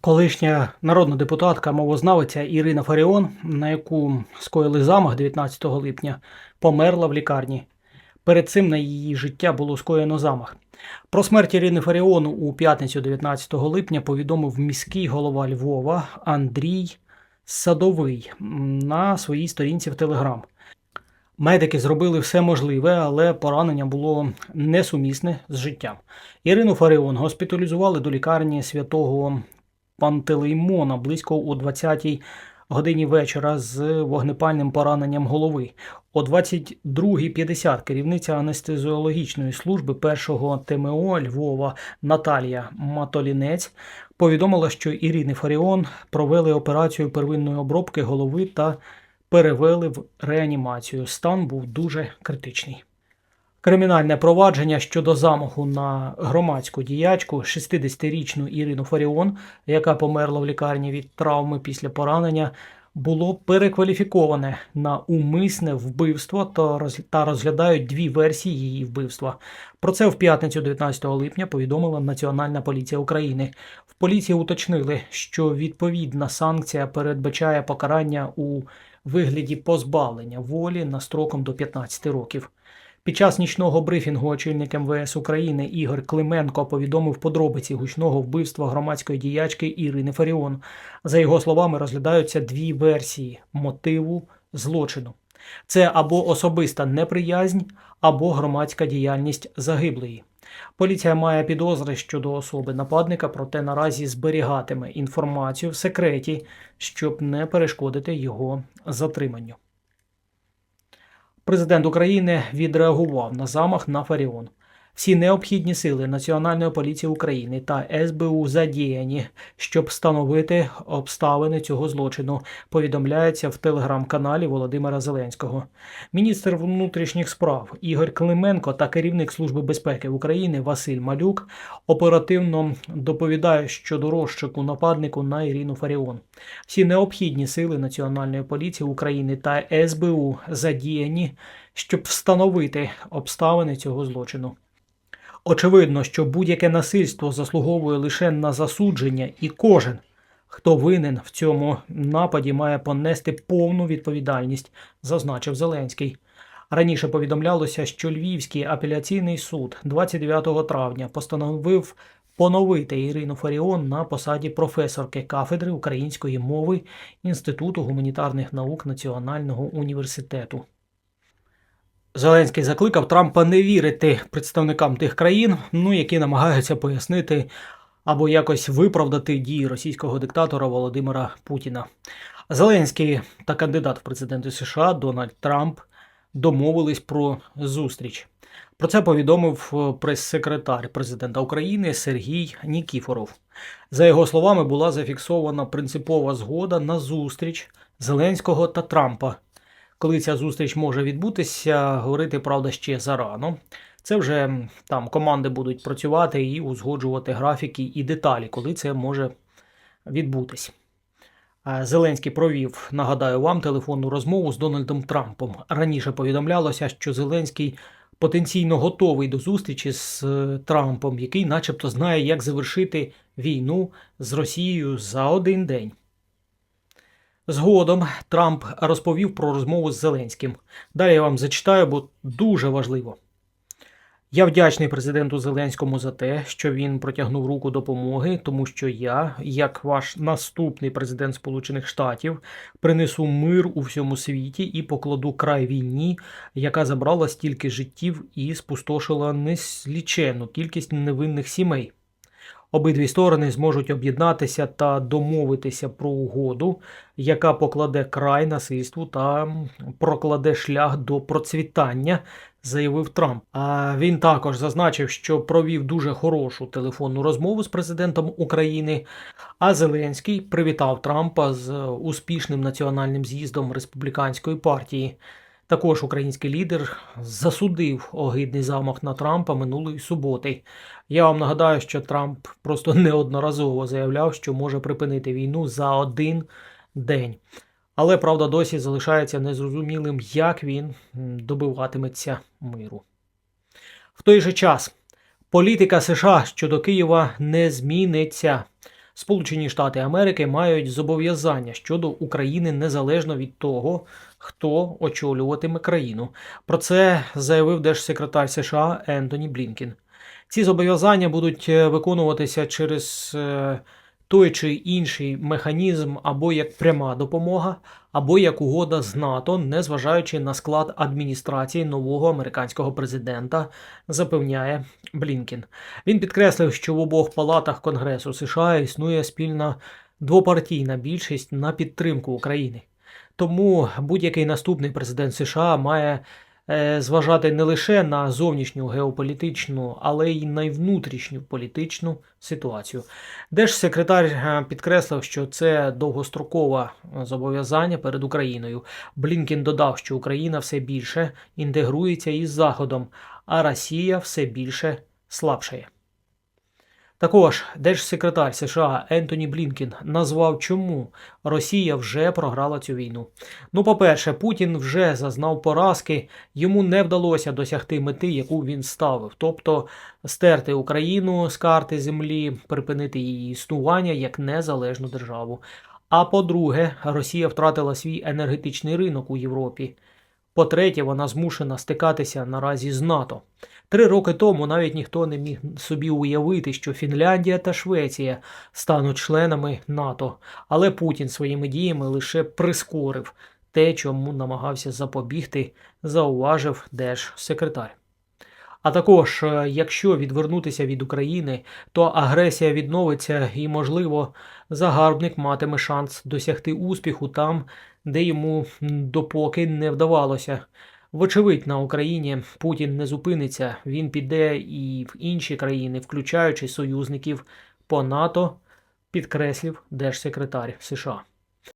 Колишня народна депутатка мовознавиця Ірина Фаріон, на яку скоїли замах 19 липня, померла в лікарні. Перед цим на її життя було скоєно замах. Про смерть Ірини Фаріон у п'ятницю 19 липня повідомив міський голова Львова Андрій Садовий на своїй сторінці в Телеграм. Медики зробили все можливе, але поранення було несумісне з життям. Ірину Фаріон госпіталізували до лікарні святого Пантелеймона близько о 20-й годині вечора з вогнепальним пораненням голови. О 22.50 керівниця анестезіологічної служби першого ТМО Львова Наталія Матолінець повідомила, що Ірини Фаріон провели операцію первинної обробки голови та перевели в реанімацію. Стан був дуже критичний. Кримінальне провадження щодо замаху на громадську діячку 60-річну Ірину Фаріон, яка померла в лікарні від травми після поранення, було перекваліфіковане на умисне вбивство та роз- розглядають дві версії її вбивства. Про це в п'ятницю 19 липня повідомила Національна поліція України. В поліції уточнили, що відповідна санкція передбачає покарання у вигляді позбавлення волі на строком до 15 років. Під час нічного брифінгу очільник МВС України Ігор Клименко повідомив подробиці гучного вбивства громадської діячки Ірини Фаріон. За його словами, розглядаються дві версії мотиву злочину: це або особиста неприязнь, або громадська діяльність загиблої. Поліція має підозри щодо особи нападника, проте наразі зберігатиме інформацію в секреті, щоб не перешкодити його затриманню. Президент України відреагував на замах на Фаріон. Всі необхідні сили Національної поліції України та СБУ задіяні, щоб встановити обставини цього злочину, повідомляється в телеграм-каналі Володимира Зеленського. Міністр внутрішніх справ Ігор Клименко та керівник Служби безпеки України Василь Малюк оперативно доповідають щодо розшуку нападнику на Ірину Фаріон. Всі необхідні сили Національної поліції України та СБУ задіяні, щоб встановити обставини цього злочину. Очевидно, що будь-яке насильство заслуговує лише на засудження, і кожен, хто винен в цьому нападі, має понести повну відповідальність, зазначив Зеленський. Раніше повідомлялося, що Львівський апеляційний суд 29 травня постановив поновити Ірину Фаріон на посаді професорки кафедри української мови Інституту гуманітарних наук Національного університету. Зеленський закликав Трампа не вірити представникам тих країн, ну які намагаються пояснити або якось виправдати дії російського диктатора Володимира Путіна. Зеленський та кандидат в президенти США Дональд Трамп домовились про зустріч. Про це повідомив е, прес-секретар президента України Сергій Нікіфоров. За його словами, була зафіксована принципова згода на зустріч Зеленського та Трампа. Коли ця зустріч може відбутися, говорити правда ще зарано. Це вже там команди будуть працювати і узгоджувати графіки і деталі, коли це може відбутись. Зеленський провів, нагадаю вам, телефонну розмову з Дональдом Трампом. Раніше повідомлялося, що Зеленський потенційно готовий до зустрічі з е, Трампом, який, начебто, знає, як завершити війну з Росією за один день. Згодом Трамп розповів про розмову з Зеленським. Далі я вам зачитаю, бо дуже важливо. Я вдячний президенту Зеленському за те, що він протягнув руку допомоги, тому що я, як ваш наступний президент Сполучених Штатів, принесу мир у всьому світі і покладу край війні, яка забрала стільки життів і спустошила несліченну кількість невинних сімей. Обидві сторони зможуть об'єднатися та домовитися про угоду, яка покладе край насильству та прокладе шлях до процвітання, заявив Трамп. А він також зазначив, що провів дуже хорошу телефонну розмову з президентом України. А Зеленський привітав Трампа з успішним національним з'їздом республіканської партії. Також український лідер засудив огидний замах на Трампа минулої суботи. Я вам нагадаю, що Трамп просто неодноразово заявляв, що може припинити війну за один день. Але правда досі залишається незрозумілим, як він добиватиметься миру. В той же час політика США щодо Києва не зміниться. Сполучені Штати Америки мають зобов'язання щодо України незалежно від того, хто очолюватиме країну. Про це заявив держсекретар США Ентоні Блінкен. Ці зобов'язання будуть е, виконуватися через е, той чи інший механізм або як пряма допомога, або як угода з НАТО, незважаючи на склад адміністрації нового американського президента, запевняє Блінкен. Він підкреслив, що в обох палатах Конгресу США існує спільна двопартійна більшість на підтримку України. Тому будь-який наступний президент США має зважати не лише на зовнішню геополітичну, але й на внутрішню політичну ситуацію. Держсекретар е, підкреслив, що це довгострокове зобов'язання перед Україною. Блінкін додав, що Україна все більше інтегрується із Заходом, а Росія все більше слабшає. Також держсекретар США Ентоні Блінкен назвав, чому Росія вже програла цю війну. Ну, по-перше, Путін вже зазнав поразки, йому не вдалося досягти мети, яку він ставив, тобто стерти Україну з карти землі, припинити її існування як незалежну державу. А по-друге, Росія втратила свій енергетичний ринок у Європі. По-третє, вона змушена стикатися наразі з НАТО. Три роки тому навіть ніхто не міг собі уявити, що Фінляндія та Швеція стануть членами НАТО, але Путін своїми діями лише прискорив те, чому намагався запобігти, зауважив держсекретар. А також, е, якщо відвернутися від України, то агресія відновиться і, можливо, загарбник матиме шанс досягти успіху там, де йому допоки не вдавалося. Вочевидь, на Україні Путін не зупиниться, він піде і в інші країни, включаючи союзників по НАТО, підкреслив держсекретар США.